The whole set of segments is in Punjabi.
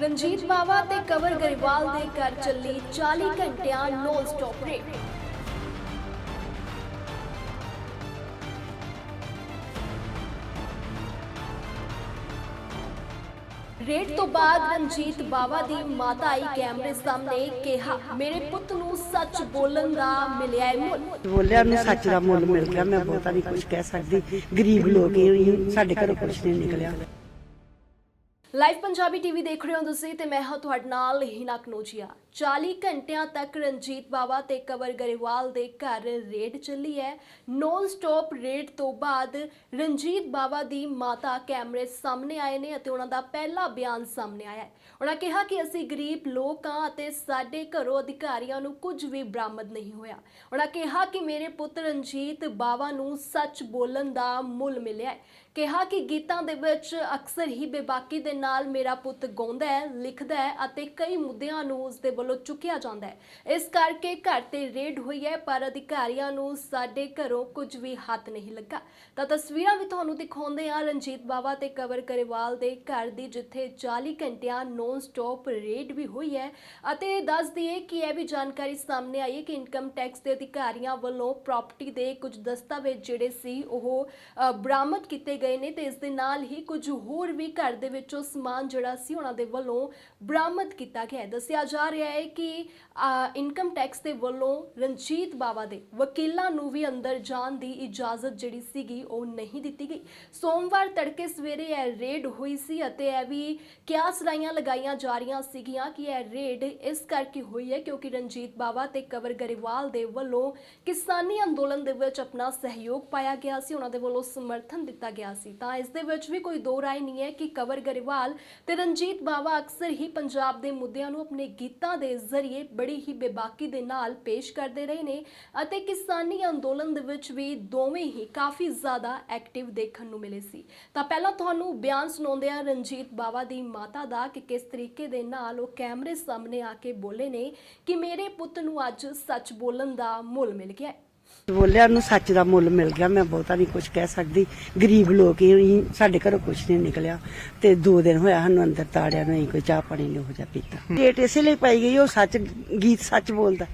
ਰਣਜੀਤ ਬਾਵਾ ਤੇ ਕਵਰ ਗਰੇਵਾਲ ਦੇ ਘਰ ਚੱਲੀ 40 ਘੰਟਿਆਂ ਨੋਨ ਸਟਾਪ ਰੇਡ ਰੇਡ ਤੋਂ ਬਾਅਦ ਰਣਜੀਤ ਬਾਵਾ ਦੀ ਮਾਤਾ ਆਈ ਕੈਮਰੇ ਸਾਹਮਣੇ ਕਿਹਾ, ਮੇਰੇ ਪੁੱਤ ਨੂੰ ਸੱਚ ਬੋਲਣ ਦਾ ਮਿਲਿਆ ਹੈ ਮੁੱਲ। ਬੋਲਿਆ ਨੂੰ ਸੱਚ ਦਾ ਮੁੱਲ ਮਿਲ ਗਿਆ, ਮੈਂ ਬਹੁਤਾ ਨਹੀਂ ਕੁਝ ਕਹਿ ਸਕਦੀ। ਗਰੀਬ ਲੋਕ ਹੀ ਸਾਡੇ ਘਰੋਂ ਕੁਝ ਨਹੀਂ ਨਿਕਲਿਆ। ਲਾਈਵ ਪੰਜਾਬੀ ਟੀਵੀ ਦੇਖ ਰਹੇ ਹੋ ਤੁਸੀਂ ਤੇ ਮੈਂ ਹਾਂ ਤੁਹਾਡੇ ਨਾਲ ਹਿਨਾ ਕਨੋਜੀਆ। 40 ਘੰਟਿਆਂ ਤੱਕ ਰਣਜੀਤ ਬਾਵਾ ਤੇ ਕਵਰ ਗਰੇਵਾਲ ਦੇ ਘਰ ਰੇਡ ਚੱਲੀ ਹੈ। ਨੌਨ ਸਟਾਪ ਰੇਡ ਤੋਂ ਬਾਅਦ ਰਣਜੀਤ ਬਾਵਾ ਦੀ ਮਾਤਾ ਕੈਮਰੇ ਸਾਹਮਣੇ ਆਏ ਨੇ ਅਤੇ ਉਹਨਾਂ ਦਾ ਪਹਿਲਾ ਬਿਆਨ ਸਾਹਮਣੇ ਆਇਆ ਹੈ। ਉਹਨਾਂ ਕਿਹਾ ਕਿ ਅਸੀਂ ਗਰੀਬ ਲੋਕ ਹਾਂ ਅਤੇ ਸਾਡੇ ਘਰੋਂ ਅਧਿਕਾਰੀਆਂ ਨੂੰ ਕੁਝ ਵੀ ਬਰਾਮਦ ਨਹੀਂ ਹੋਇਆ। ਉਹਨਾਂ ਕਿਹਾ ਕਿ ਮੇਰੇ ਪੁੱਤ ਰਣਜੀਤ ਬਾਵਾ ਨੂੰ ਸੱਚ ਬੋਲਣ ਦਾ ਮੁੱਲ ਮਿਲਿਆ ਹੈ। ਕਿਹਾ ਕਿ ਗੀਤਾਂ ਦੇ ਵਿੱਚ ਅਕਸਰ ਹੀ ਬੇਬਾਕੀ ਦੇ ਨਾਲ ਮੇਰਾ ਪੁੱਤ ਗਾਉਂਦਾ ਹੈ, ਲਿਖਦਾ ਹੈ ਅਤੇ ਕਈ ਮੁੱਦਿਆਂ ਨੂੰ ਉਸ ਦੇ ਵੱਲੋਂ ਚੁੱਕਿਆ ਜਾਂਦਾ ਹੈ। ਇਸ ਕਰਕੇ ਘਰ ਤੇ ਰੇਡ ਹੋਈ ਹੈ, ਪਰ ਅਧਿਕਾਰੀਆਂ ਨੂੰ ਸਾਡੇ ਘਰੋਂ ਕੁਝ ਵੀ ਹੱਥ ਨਹੀਂ ਲੱਗਾ। ਤਾਂ ਤਸਵੀਰਾਂ ਵੀ ਤੁਹਾਨੂੰ ਦਿਖਾਉਂਦੇ ਆ ਰਣਜੀਤ ਬਾਵਾ ਤੇ ਕਵਰ ਕਰੇਵਾਲ ਦੇ ਘਰ ਦੀ ਜਿੱਥੇ 40 ਘੰਟਿਆਂ ਨੌਨ ਸਟਾਪ ਰੇਡ ਵੀ ਹੋਈ ਹੈ ਅਤੇ ਦੱਸ ਦਈਏ ਕਿ ਇਹ ਵੀ ਜਾਣਕਾਰੀ ਸਾਹਮਣੇ ਆਈ ਹੈ ਕਿ ਇਨਕਮ ਟੈਕਸ ਦੇ ਅਧਿਕਾਰੀਆਂ ਵੱਲੋਂ ਪ੍ਰਾਪਰਟੀ ਦੇ ਕੁਝ ਦਸਤਾਵੇਜ਼ ਜਿਹੜੇ ਸੀ, ਉਹ ਬਰਾਮਦ ਕੀਤੇ ਗਏ ਨੇ ਤੇ ਇਸ ਦੇ ਨਾਲ ਹੀ ਕੁਝ ਹੋਰ ਵੀ ਘਰ ਦੇ ਵਿੱਚੋਂ ਸਮਾਨ ਜਿਹੜਾ ਸੀ ਉਹਨਾਂ ਦੇ ਵੱਲੋਂ ਬਰਾਮਦ ਕੀਤਾ ਗਿਆ ਹੈ। ਦੱਸਿਆ ਜਾ ਰਿਹਾ ਹੈ ਕਿ ਇਨਕਮ ਟੈਕਸ ਦੇ ਵੱਲੋਂ ਰਣਜੀਤ ਬਾਵਾ ਦੇ ਵਕੀਲਾਂ ਨੂੰ ਵੀ ਅੰਦਰ ਜਾਣ ਦੀ ਇਜਾਜ਼ਤ ਜਿਹੜੀ ਸੀਗੀ, ਉਹ ਨਹੀਂ ਦਿੱਤੀ ਗਈ। ਸੋਮਵਾਰ ਤੜਕੇ ਸਵੇਰੇ ਇਹ ਰੇਡ ਹੋਈ ਸੀ ਅਤੇ ਇਹ ਵੀ ਕਿਆਸ ਰਾਈਆਂ ਲਗਾਈਆਂ ਜਾ ਰਹੀਆਂ ਸੀਗੀਆਂ ਕਿ ਇਹ ਰੇਡ ਇਸ ਕਰਕੇ ਹੋਈ ਹੈ ਕਿਉਂਕਿ ਰਣਜੀਤ ਬਾਵਾ ਤੇ ਕਵਰ ਗਰੇਵਾਲ ਦੇ ਵੱਲੋਂ ਕਿਸਾਨੀ ਅੰਦੋਲਨ ਦੇ ਵਿੱਚ ਆਪਣਾ ਸਹਿਯੋਗ ਪਾਇਆ ਗਿਆ ਸੀ, ਉਹਨਾਂ ਦੇ ਵੱਲੋਂ ਸਮਰਥਨ ਦਿੱਤਾ ਗਿਆ ਸੀ। ਤਾਂ ਇਸ ਦੇ ਵਿੱਚ ਵੀ ਕੋਈ ਦੋ ਰਾਏ ਨਹੀਂ ਹੈ ਕਿ ਕਵਰ ਗਰੇਵਾਲ ਤੇ ਰਣਜੀਤ ਬਾਵਾ ਅਕਸਰ ਹੀ ਪੰਜਾਬ ਦੇ ਮੁੱਦਿਆਂ ਨੂੰ ਆਪਣੇ ਗੀਤਾਂ ਦੇ ਜ਼ਰੀਏ ਬੜੀ ਹੀ ਬੇਬਾਕੀ ਦੇ ਨਾਲ ਪੇਸ਼ ਕਰਦੇ ਰਹੇ ਨੇ ਅਤੇ ਕਿਸਾਨੀ ਅੰਦੋਲਨ ਦੇ ਵਿੱਚ ਵੀ ਦੋਵੇਂ ਹੀ ਕਾਫੀ ਜ਼ਿਆਦਾ ਐਕਟਿਵ ਦੇਖਣ ਨੂੰ ਮਿਲੇ ਸੀ। ਤਾਂ ਪਹਿਲਾਂ ਤੁਹਾਨੂੰ ਬਿਆਨ ਸੁਣਾਉਂਦੇ ਆ ਰਣਜੀਤ ਬਾਵਾ ਦੀ ਮਾਤਾ ਦਾ ਕਿ ਕਿਸ ਤਰੀਕੇ ਦੇ ਨਾਲ ਉਹ ਕੈਮਰੇ ਸਾਹਮਣੇ ਆ ਕੇ ਬੋਲੇ ਨੇ ਕਿ ਮੇਰੇ ਪੁੱਤ ਨੂੰ ਅੱਜ ਸੱਚ ਬੋਲਣ ਦਾ ਮੁੱਲ ਮਿਲ ਗਿਆ। ਬੋਲਿਆ ਨੂੰ ਸੱਚ ਦਾ ਮੁੱਲ ਮਿਲ ਗਿਆ ਮੈਂ ਬਹੁਤਾ ਨਹੀਂ ਕੁਝ ਕਹਿ ਸਕਦੀ। ਗਰੀਬ ਲੋਕ ਹੀ ਸਾਡੇ ਘਰੋਂ ਕੁਝ ਨਹੀਂ ਨਿਕਲਿਆ। ਤੇ ਦੋ ਦਿਨ ਹੋਇਆ ਸਾਨੂੰ ਅੰਦਰ ਤਾੜਿਆ ਨਹੀਂ ਕੋਈ ਚਾਹ ਪਾਣੀ ਨਹੀਂ ਹੋ ਜਾ ਪੀਤਾ। ਡੇਟ ਇਸੇ ਲਈ ਪਾਈ ਗਈ ਉਹ ਸੱਚ ਗੀਤ ਸੱਚ ਬੋਲਦਾ।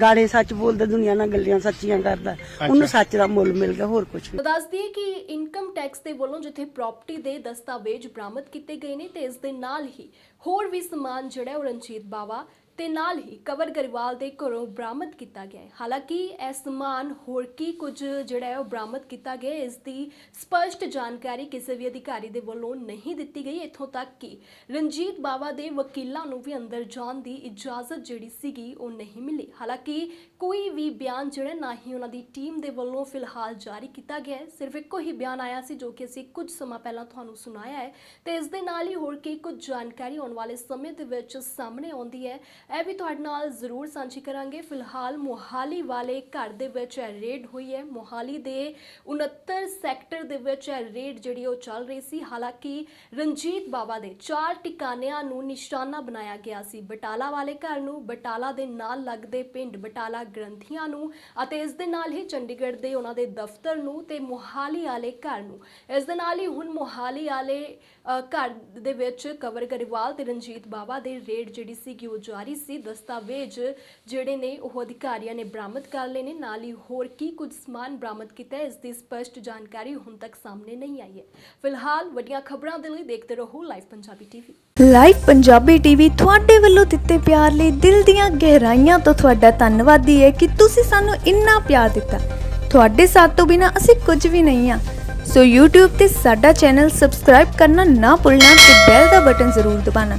ਗਾਣੇ ਸੱਚ ਬੋਲਦਾ ਦੁਨੀਆ ਨਾਲ ਗੱਲਾਂ ਸੱਚੀਆਂ ਕਰਦਾ। ਉਹਨੂੰ ਸੱਚ ਦਾ ਮੁੱਲ ਮਿਲ ਗਿਆ ਹੋਰ ਕੁਝ ਤਾਂ ਦੱਸ ਦਈਏ ਕਿ ਇਨਕਮ ਟੈਕਸ ਦੇ ਵੱਲੋਂ ਜਿੱਥੇ ਪ੍ਰਾਪਰਟੀ ਦੇ ਦਸਤਾਵੇਜ਼ ਬਰਾਮਦ ਕੀਤੇ ਗਏ ਨੇ ਤੇ ਇਸ ਦੇ ਨਾਲ ਹੀ ਹੋਰ ਵੀ ਸਮਾਨ ਜਿਹੜਾ ਹੈ ਉਹ ਰਣਜੀਤ ਬਾਵਾ ਤੇ ਨਾਲ ਹੀ ਕਵਰ ਗਰੇਵਾਲ ਦੇ ਘਰੋਂ ਬਰਾਮਦ ਕੀਤਾ ਗਿਆ ਹੈ। ਹਾਲਾਂਕਿ ਇਹ ਸਮਾਨ ਹੋਰ ਕੀ ਕੁਝ ਜਿਹੜਾ ਹੈ ਉਹ ਬਰਾਮਦ ਕੀਤਾ ਗਿਆ ਇਸ ਦੀ ਸਪਸ਼ਟ ਜਾਣਕਾਰੀ ਕਿਸੇ ਵੀ ਅਧਿਕਾਰੀ ਦੇ ਵੱਲੋਂ ਨਹੀਂ ਦਿੱਤੀ ਗਈ। ਇੱਥੋਂ ਤੱਕ ਕਿ ਰਣਜੀਤ ਬਾਵਾ ਦੇ ਵਕੀਲਾਂ ਨੂੰ ਵੀ ਅੰਦਰ ਜਾਣ ਦੀ ਇਜਾਜ਼ਤ ਜਿਹੜੀ ਸੀਗੀ, ਉਹ ਨਹੀਂ ਮਿਲੀ। ਹਾਲਾਂਕਿ ਕੋਈ ਵੀ ਬਿਆਨ ਜਿਹੜਾ ਨਾ ਹੀ ਉਹਨਾਂ ਦੀ ਟੀਮ ਦੇ ਵੱਲੋਂ ਫਿਲਹਾਲ ਜਾਰੀ ਕੀਤਾ ਗਿਆ ਹੈ। ਸਿਰਫ ਇੱਕੋ ਹੀ ਬਿਆਨ ਆਇਆ ਸੀ ਜੋ ਕਿ ਅਸੀਂ ਕੁਝ ਸਮਾਂ ਪਹਿਲਾਂ ਤੁਹਾਨੂੰ ਸੁਣਾਇਆ ਹੈ। ਤੇ ਇਸ ਦੇ ਨਾਲ ਹੀ ਹੋਰ ਕੀ ਕੁਝ ਜਾਣਕਾਰੀ ਆਉਣ ਵਾਲੇ ਸਮੇਂ ਦੇ ਵਿੱਚ ਸਾਹਮਣੇ ਆਉਂਦੀ ਹੈ। ਇਹ ਵੀ ਤੁਹਾਡੇ ਨਾਲ ਜ਼ਰੂਰ ਸਾਂਝੀ ਕਰਾਂਗੇ। ਫਿਲਹਾਲ ਮੋਹਾਲੀ ਵਾਲੇ ਘਰ ਦੇ ਵਿੱਚ ਇਹ ਰੇਡ ਹੋਈ ਹੈ। ਮੋਹਾਲੀ ਦੇ 69 ਸੈਕਟਰ ਦੇ ਵਿੱਚ ਇਹ ਰੇਡ ਜਿਹੜੀ ਉਹ ਚੱਲ ਰਹੀ ਸੀ। ਹਾਲਾਂਕਿ ਰਣਜੀਤ ਬਾਵਾ ਦੇ ਚਾਰ ਟਿਕਾਣਿਆਂ ਨੂੰ ਨਿਸ਼ਾਨਾ ਬਣਾਇਆ ਗਿਆ ਸੀ। ਬਟਾਲਾ ਵਾਲੇ ਘਰ ਨੂੰ ਬਟਾਲਾ ਦੇ ਨਾਲ ਲੱਗਦੇ ਪਿੰਡ ਬਟਾਲਾ ਗ੍ਰੰਥੀਆਂ ਨੂੰ ਅਤੇ ਇਸ ਦੇ ਨਾਲ ਹੀ ਚੰਡੀਗੜ੍ਹ ਦੇ ਉਹਨਾਂ ਦੇ ਦਫ਼ਤਰ ਨੂੰ ਤੇ ਮੋਹਾਲੀ ਵਾਲੇ ਘਰ ਨੂੰ। ਇਸ ਦੇ ਨਾਲ ਹੀ ਹੁਣ ਮੋਹਾਲੀ ਵਾਲੇ ਘਰ ਦੇ ਵਿੱਚ ਕਵਰ ਗਰੇਵਾਲ ਤੇ ਰਣਜੀਤ ਬਾਵਾ ਦੇ ਰੇਡ ਜਿਹੜੀ ਸੀ ਕਿ ਉਹ ਜਾਰੀ ਸੀ, ਦਸਤਾਵੇਜ਼ ਜਿਹੜੇ ਨੇ ਉਹ ਅਧਿਕਾਰੀਆਂ ਨੇ ਬਰਾਮਦ ਕਰ ਲਏ ਨੇ। ਨਾਲ ਹੀ ਹੋਰ ਕੀ ਕੁਝ ਸਮਾਨ ਬਰਾਮਦ ਕੀਤਾ ਇਸ ਦੀ ਸਪਸ਼ਟ ਜਾਣਕਾਰੀ ਹੁਣ ਤੱਕ ਸਾਹਮਣੇ ਨਹੀਂ ਆਈ ਹੈ। ਫਿਲਹਾਲ ਵੱਡੀਆਂ ਖਬਰਾਂ ਦੇ ਲਈ ਦੇਖਦੇ ਰਹੋ live Punjabi TV. Live Punjabi TV ਤੁਹਾਡੇ ਵੱਲੋਂ ਦਿੱਤੇ ਪਿਆਰ ਲਈ ਦਿਲ ਦੀਆਂ ਗਹਿਰਾਈਆਂ ਤੋਂ ਤੁਹਾਡਾ ਧੰਨਵਾਦੀ ਹੈ ਕਿ ਤੁਸੀਂ ਸਾਨੂੰ ਇੰਨਾ ਪਿਆਰ ਦਿੱਤਾ। ਤੁਹਾਡੇ ਸਾਥ ਤੋਂ ਬਿਨਾ ਅਸੀਂ ਕੁਝ ਵੀ ਨਹੀਂ ਆ ਸੋ YouTube ਤੇ ਸਾਡਾ ਚੈਨਲ ਸਬਸਕ੍ਰਾਈਬ ਕਰਨਾ ਨਾ ਭੁੱਲਣਾ ਤੇ ਬੈਲ ਦਾ ਬਟਨ ਜ਼ਰੂਰ ਦਬਾਉਣਾ।